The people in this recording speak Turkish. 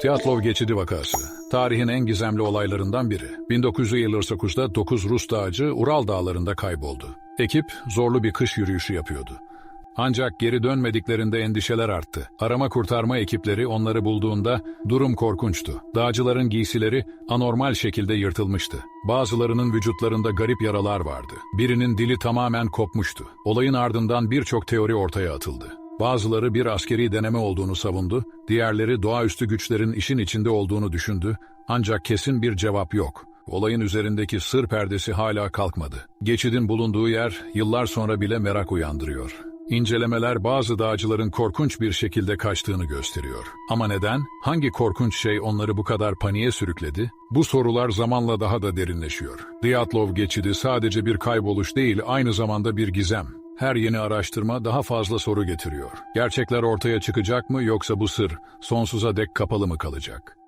Tiyatlov Geçidi Vakası, tarihin en gizemli olaylarından biri. 1959'da 9 Rus dağcı Ural dağlarında kayboldu. Ekip zorlu bir kış yürüyüşü yapıyordu. Ancak geri dönmediklerinde endişeler arttı. Arama kurtarma ekipleri onları bulduğunda durum korkunçtu. Dağcıların giysileri anormal şekilde yırtılmıştı. Bazılarının vücutlarında garip yaralar vardı. Birinin dili tamamen kopmuştu. Olayın ardından birçok teori ortaya atıldı. Bazıları bir askeri deneme olduğunu savundu, diğerleri doğaüstü güçlerin işin içinde olduğunu düşündü, ancak kesin bir cevap yok. Olayın üzerindeki sır perdesi hala kalkmadı. Geçidin bulunduğu yer yıllar sonra bile merak uyandırıyor. İncelemeler bazı dağcıların korkunç bir şekilde kaçtığını gösteriyor. Ama neden? Hangi korkunç şey onları bu kadar paniğe sürükledi? Bu sorular zamanla daha da derinleşiyor. Diatlov geçidi sadece bir kayboluş değil, aynı zamanda bir gizem. Her yeni araştırma daha fazla soru getiriyor. Gerçekler ortaya çıkacak mı yoksa bu sır sonsuza dek kapalı mı kalacak?